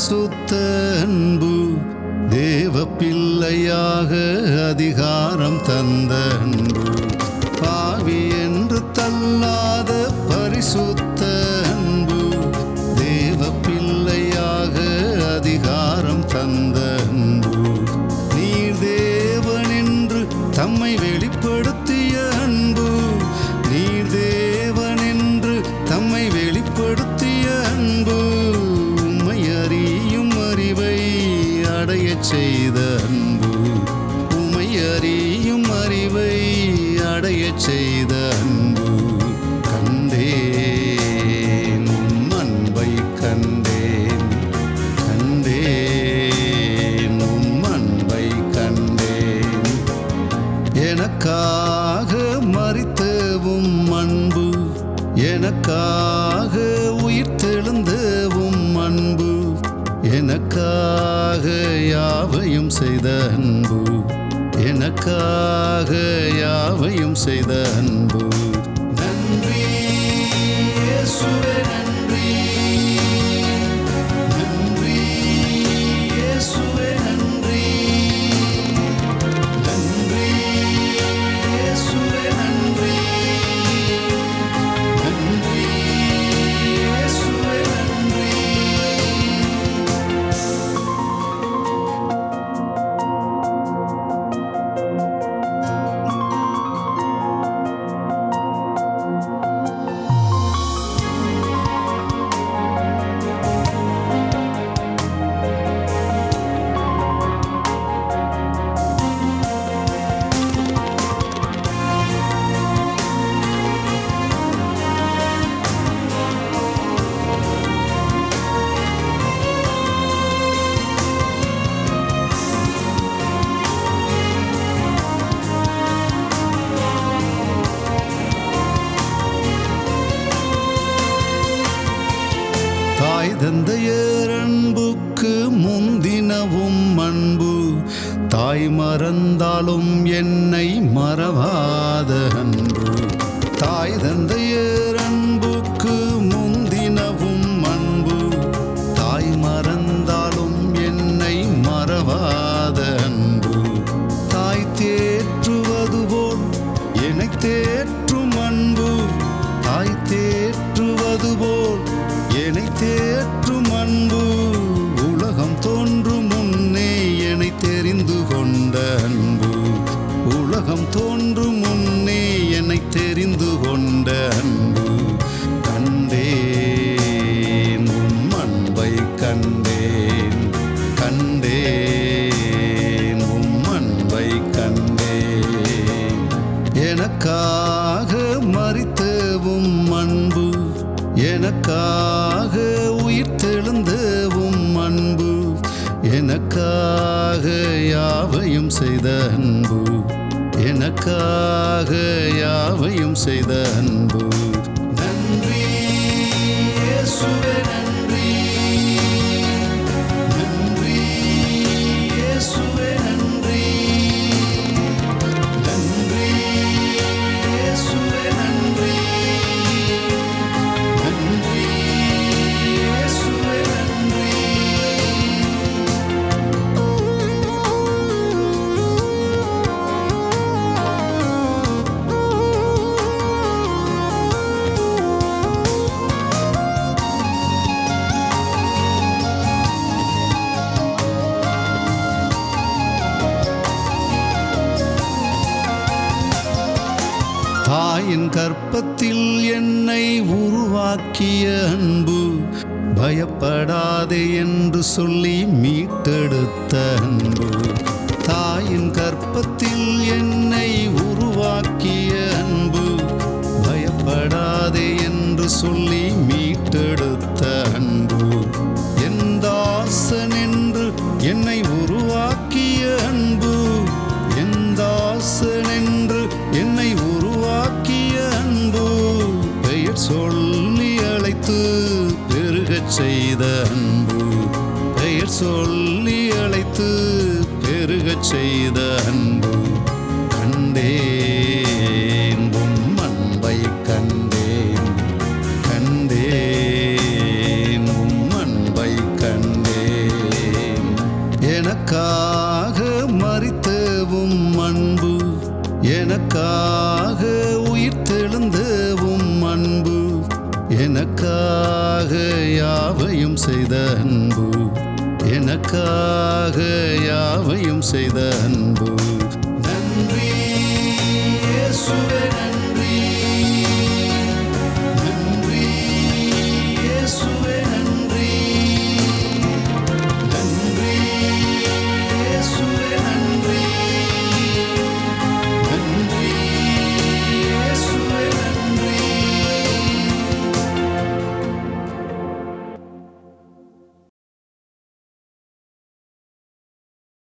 பரிசுத்த அன்பு தேவ பிள்ளையாக அதிகாரம் தந்த அன்பு. பாவி என்று தள்ளாத பரிசுத்த யாவையும் செய்த அன்பு. எனக்காக யாவையும் செய்த அன்பு. நன்றி தந்தையர் அன்புக்கு முந்தினவும் அன்பு. தாய் மறந்தாலும் என்னை மறவாத அன்பு. தாய் தந்தையர் என்னை அன்பு உலகம் தோன்றும் முன்னே என்னை தெரிந்து கொண்ட அன்பு. உலகம் தோன்றும் முன்னே என்னை தெரிந்து கொண்ட அன்பு. கண்டேன் உம் அன்பை கண்டேன். கண்டேன் உம் அன்பை கண்டேன். எனக்காக மறித்தவும் அன்பு. எனக்காக எனக்காக யாவையும் செய்த அன்பு. எனக்காக யாவையும் செய்த அன்பு. கற்பத்தில் என்னை உருவாக்கிய அன்பு பயப்படாதே என்று சொல்லி மீட்டெடுத்த அன்பு. தாயின் கற்பத்தில் என்னை உருவாக்கிய சொல்லி அழைத்து பெருகச் செய்த அன்பு கண்டேன். உம் அன்பை கண்டேன். கண்டேன். உம் அன்பை கண்டேன். எனக்காக மறித்தவும் அன்பு எனக்காக உயிர் தெழுந்தவும் அன்பு எனக்காக யாவையும் செய்த அன்பு எனக்காக யாவையும் செய்த அன்பு. நன்றி நன்றி. நன்றி